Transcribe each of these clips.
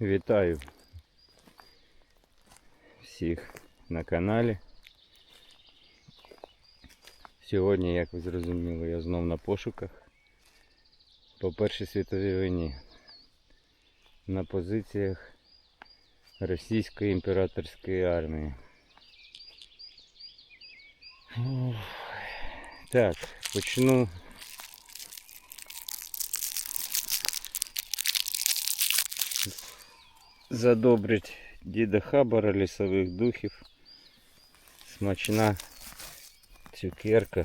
Вітаю всіх на каналі. Сьогодні, як ви зрозуміли, я знов на пошуках по Першій світовій війні на позиціях Російської імператорської армії. Так, почну задобрить діда Хабара, лісових духів. Смачна цукерка.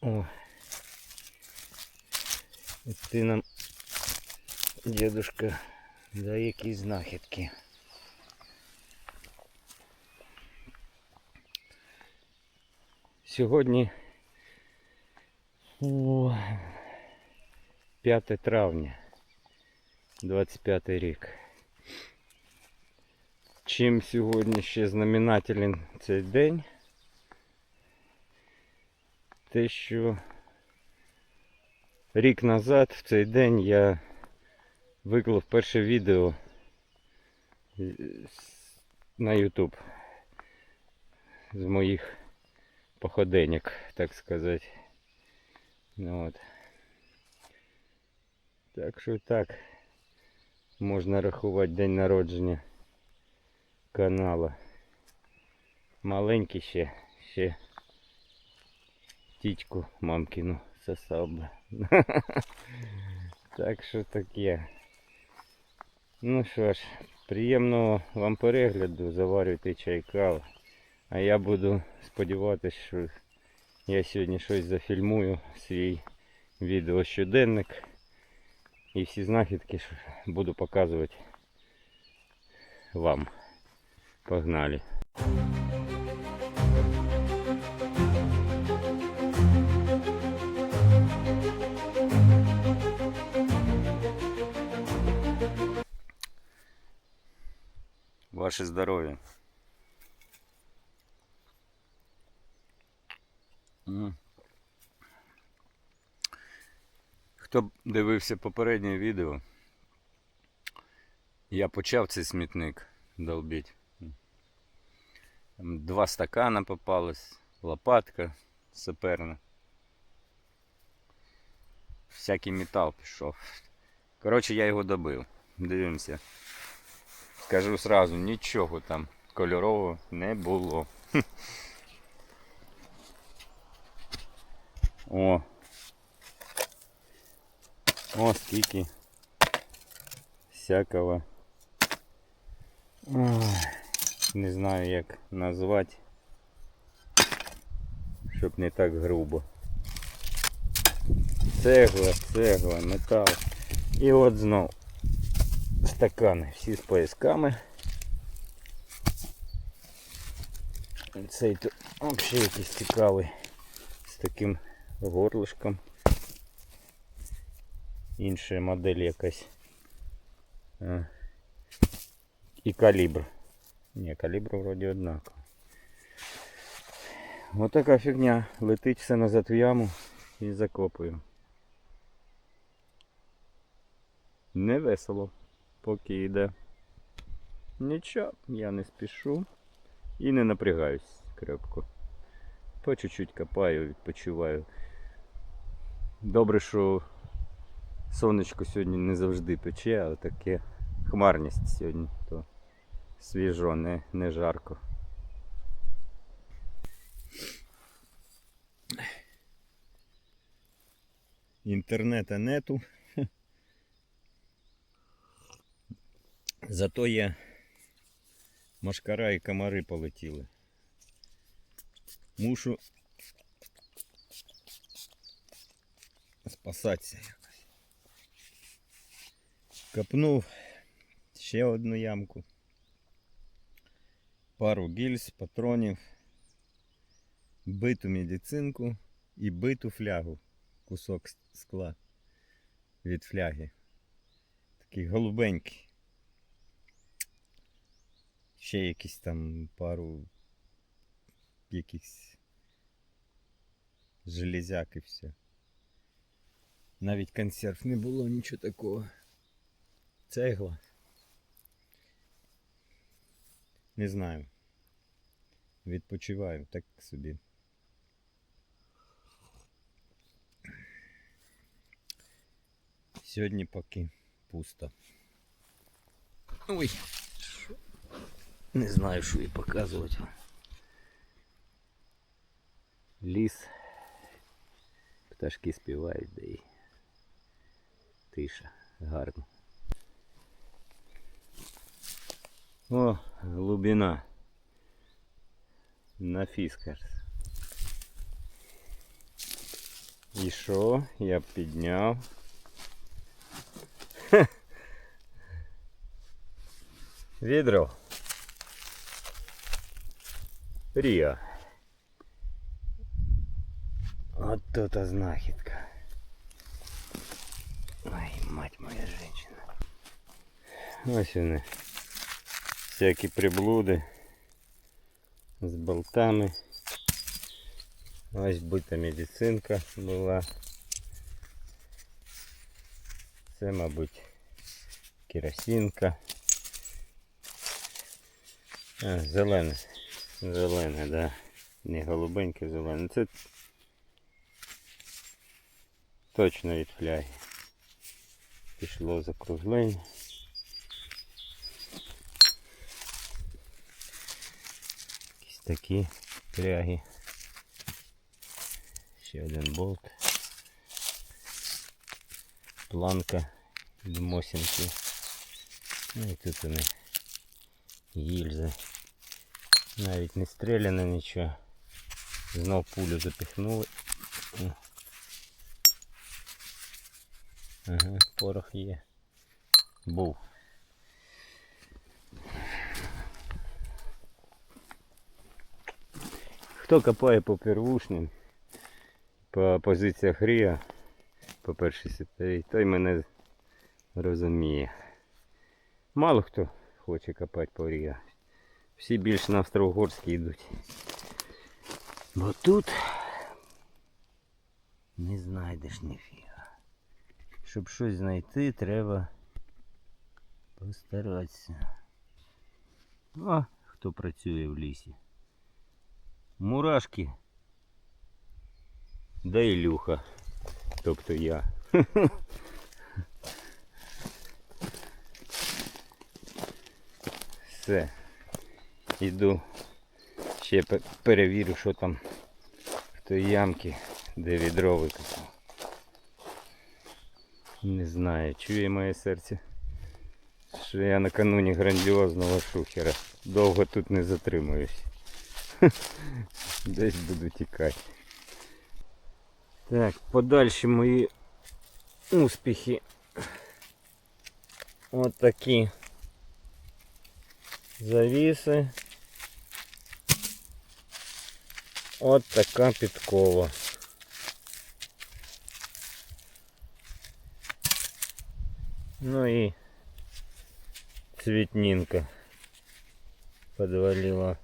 О. І ти нам, дедушка, да якісь знахідки. Сьогодні о, 5 травня. 25 рік. Чим сьогодні ще знаменателен цей день? Те, що рік назад в цей день я виклав перше відео на YouTube з моїх походеньок, так сказати. Ну, от. Так що так можна рахувати день народження канала. Маленький ще, ще тічку мамкину сосав би. Так що таке. Ну що ж, приємного вам перегляду, заварюйте чай каву. А я буду сподіватися, що я сьогодні щось зафільмую, свій відео щоденник. І всі знахідки ж буду показувати вам. Погнали. Ваше здоров'я. М. Хто дивився попереднє відео, я почав цей смітник долбити. Два стакана попалось, лопатка саперна. Всякий метал пішов. Коротше, я його добив. Дивимося. Скажу сразу, нічого там кольорового не було. О, о, скільки всякого. Ой, не знаю як назвати, щоб не так грубо. Цегла, цегла, метал. І от знов стакани всі з поясками. Цей тут взагалі якийсь цікавий з таким горлишком. Інша модель якась. І калібр. Ні, калібр вроді однаково. Ось така фігня. Летить все назад в яму і закопую. Не весело, поки йде. Нічого, я не спішу і не напрягаюсь крепко. По чуть-чуть копаю, відпочиваю. Добре, що сонечко сьогодні не завжди пече, але таке хмарність сьогодні, то свіжо, не, не жарко. Інтернета нету. Зато є машкара і комари полетіли. Мушу спасатися. Копнув ще одну ямку. Пару гільз, патронів, биту медицинку і биту флягу. Кусок скла від фляги. Такий голубенький. Ще якісь там пару якихось железяк і все. Навіть консерв не було нічого такого. Цегла. Не знаю. Відпочиваю так собі. Сьогодні поки пусто. Ой. Не знаю, що і показувати. Ліс. Пташки співають, да і тиша. Гарно. О, глибина. На фіскарс. І що? Я підняв. Хе. Відро. Ріо. От тут знахідка. Ой, мать моя женщина. Ось вони. Всякі приблуди. З болтами. Ось бита медицинка була. Це, мабуть, керосинка. А, зелене. Зелене, да. Не голубеньке, зелене. Це точно від фляги. Пішло закруглення. Такі фляги. Ще один болт. Планка від мосінки. Ну і тут вони гільзи. Навіть не стріляно нічого. Знов пулю запихнули. Ага, порох є. Був. Хто копає по первушним, по позиціях Рія, по першій світовій, той мене розуміє. Мало хто хоче копати по Рія. Всі більш на Австро-Угорський йдуть. Бо тут не знайдеш ніфіга. Щоб щось знайти, треба постаратися. А, хто працює в лісі? Мурашки. Да Ілюха. Тобто я. Все. Іду. Ще перевірю, що там в той ямці, де відро викопав. Не знаю, чує моє серце. Що я накануні грандіозного шухера. Довго тут не затримуюсь. Десь буду тікати. Так, подальші мої успіхи. От такі завіси. От така підкова. Ну и цветнинка подвалила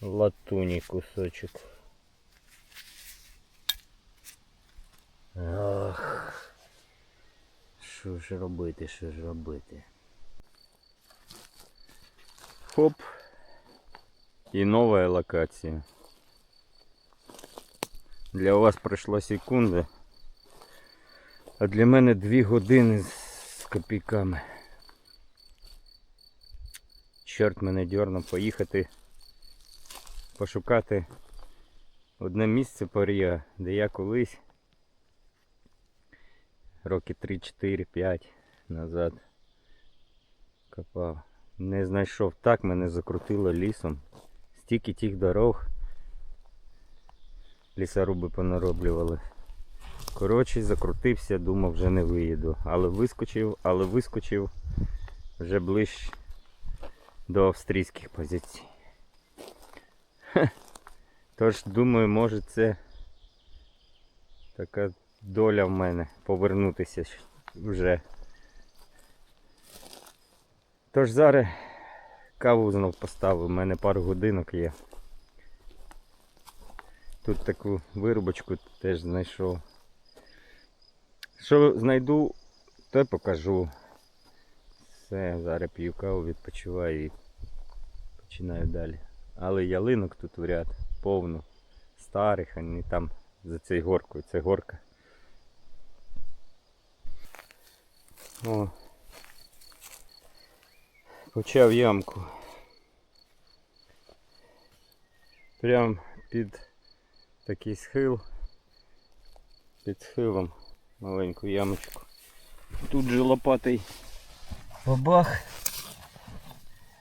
Латуни кусочек. Ах, що ж робити, що ж робити? Хоп. І нова локація. Для вас пройшла секунда. А для мене дві години з копійками. Чорт мене дьорнув поїхати пошукати одне місце порія, де я колись роки 3-4-5 назад копав. Не знайшов так, мене закрутило лісом. Стільки тих дорог лісоруби понароблювали. Коротше, закрутився, думав, вже не виїду. Але вискочив, але вискочив вже ближче до австрійських позицій. Тож, думаю, може це така доля в мене повернутися вже. Тож зараз каву знов поставив, у мене пару годинок є. Тут таку вирубочку теж знайшов. Що знайду, то покажу. Все, зараз п'ю каву, відпочиваю і починаю далі. Але ялинок тут в ряд повно. Старих, а не там за цією горкою. Це горка. О. Почав ямку. Прям під такий схил. Під схилом маленьку ямочку. Тут же лопатий бабах.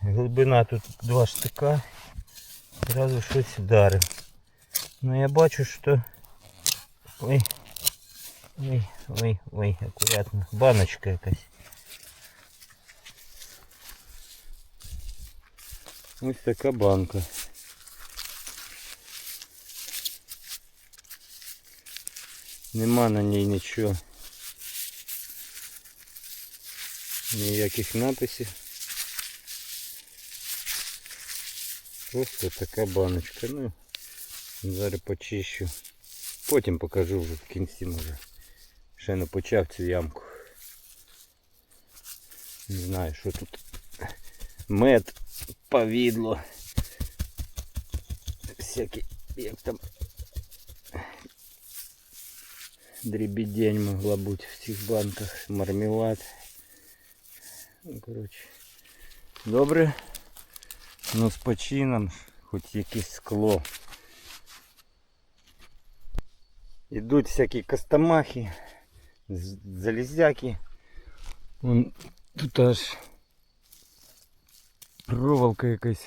Глибина тут два штика. Зразу щось вдарив. Ну я бачу, що... Ой. Ой, ой, ой, акуратно. Баночка якась. Ось така банка. Нема на ній нічого. Ніяких написів. Просто така баночка. Ну, зараз почищу. Потім покажу вже в кінці може. Ще не почав цю ямку. Не знаю, що тут. Мед, повідло. Всякі, як там дрібідень могла бути в цих банках. Мармелад. Ну, коротше. Добре. Ну з почином, хоч якесь скло. Ідуть всякі костомахи, з- залізяки. Вон тут аж проволока якась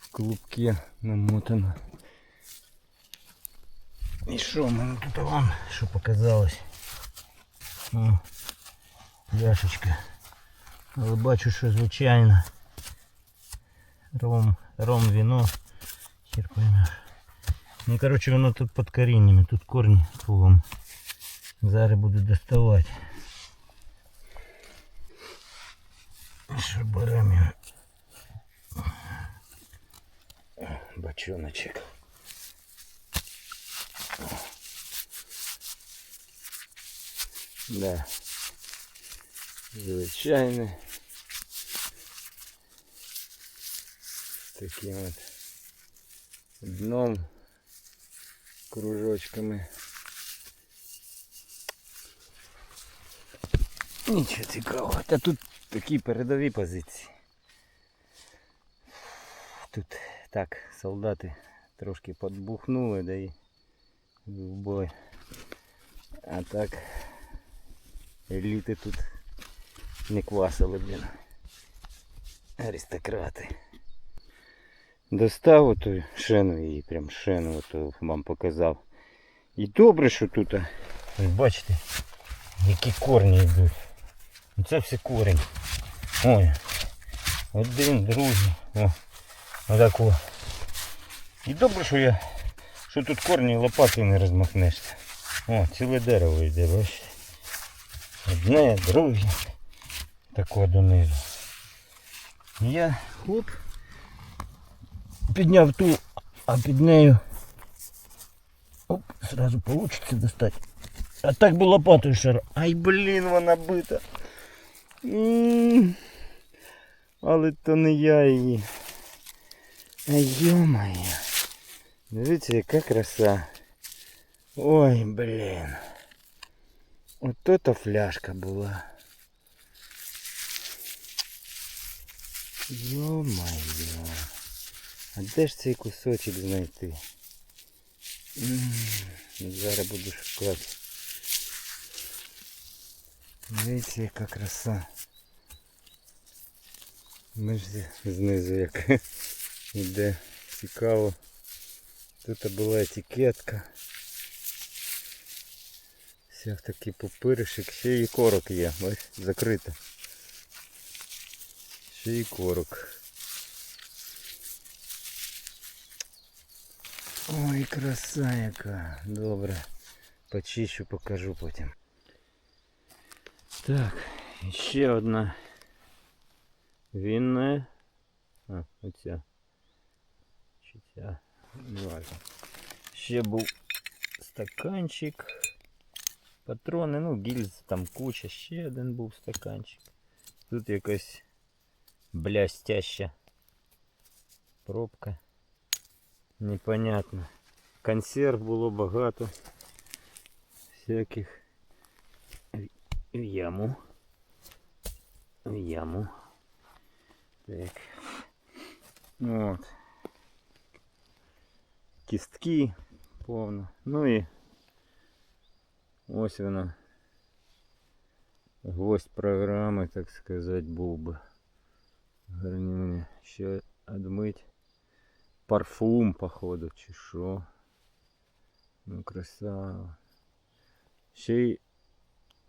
в клубке намотана. І що в мене тут вам, що показалось? О, пляшечка. Але бачу, що звичайно. Ром, ром, віно. Хер поймеш. Ну, короче, воно тут під коріннями, тут корні кругом. Зараз буду доставати. Що беремо його. Бачоночок. Да. Звичайне. Таким от дном, кружочками. Нічого цікавого. Та тут такі передові позиції. Тут так, солдати трошки подбухнули, да і в бой. А так еліти тут не квасили, блін. Аристократи. Достав оту шену її, прям шену оту вам показав. І добре, що тут. Ось бачите, які корні йдуть. Ну, Це все корінь. Ой. Один, другий. О, отако. І добре, що я. Що тут корні лопати не розмахнешся. О, ціле дерево йде, бачите. Одне, друге. Тако донизу. Я хоп. Підняв ту, а під нею. Оп, сразу получится достать. А так бы лопатою шар. Ай, блін, вона бита. М, Але то не я її. Ай, йо-моє. Дивіться, яка краса. Ой, блін. Ото то фляжка була. Йо-моє. А де ж цей кусочок знайти? Зараз буду шукати. Дивіться, яка краса. Ми ж знизу як іде цікаво. Тут була етикетка. Вся в такий пупиришик. Ще і корок є. Ось закрита. Ще і корок. Ой, краса яка. Добре. Почищу, покажу потім. Так, і ще одна. Вінна. А, оця. Чи ця. Не важно. Ще був стаканчик. Патрони, ну, гільз там куча, ще один був стаканчик. Тут якась блястяща пробка. Непонятно. Консерв було багато. Всяких в- яму. В яму. Так. От. Кістки повно. Ну і ось вона. Гвоздь програми, так сказати, був би. Гарнюня. Ще одмить. Парфум, походу, чи що. Ну, красава. Ще й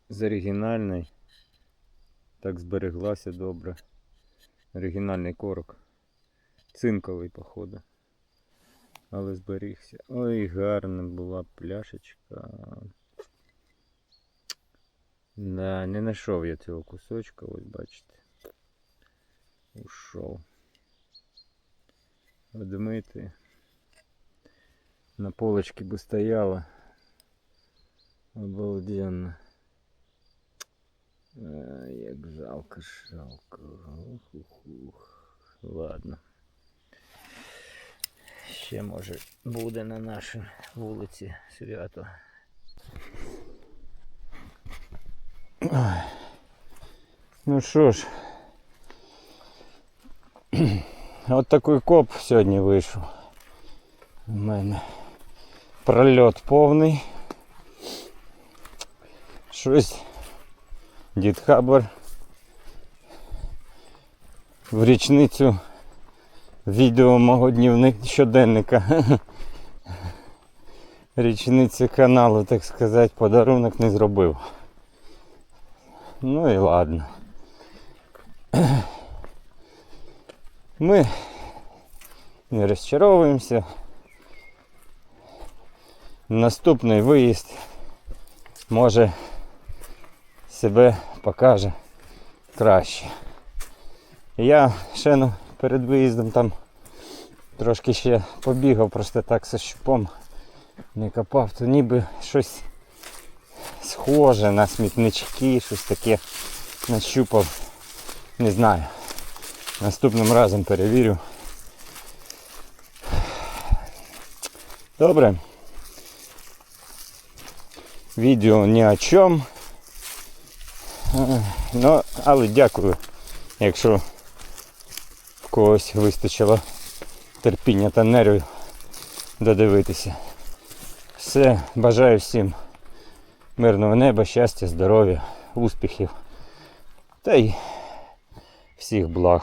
з оригінальної. Так збереглася добре. Оригінальний корок. Цинковий, походу. Але зберігся. Ой, гарна була пляшечка. Да, не знайшов я цього кусочка, ось бачите. Ушов. Одмити. На полочці би стояла. Обалденно. Як жалко, жалко. Ух, ух, ух. Ладно. Ще може буде на нашій вулиці свято. Ну що ж. От такий коп сьогодні вийшов. У мене прольот повний. Щось дід Хабар в річницю відео мого днівника щоденника. Річниці каналу, так сказати, подарунок не зробив. Ну і ладно. Ми не розчаровуємося. Наступний виїзд може себе покаже краще. Я ще ну, перед виїздом там трошки ще побігав, просто так зі щупом не копав, то ніби щось схоже на смітнички, щось таке нащупав. Не знаю. Наступним разом перевірю. Добре. Відео ні о чому. Ну, але дякую, якщо в когось вистачило терпіння та нервів додивитися. Все, бажаю всім мирного неба, щастя, здоров'я, успіхів та й всіх благ.